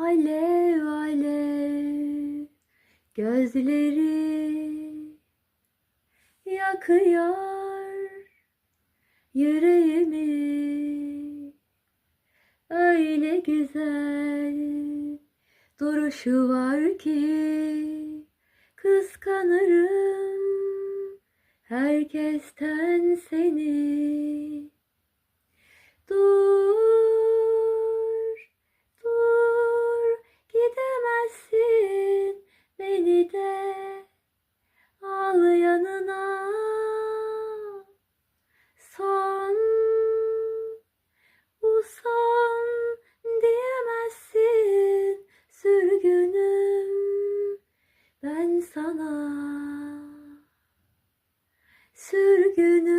Alev alev gözleri yakıyor yüreğimi öyle güzel duruşu var ki kıskanırım herkesten seni. sana. Sürgünü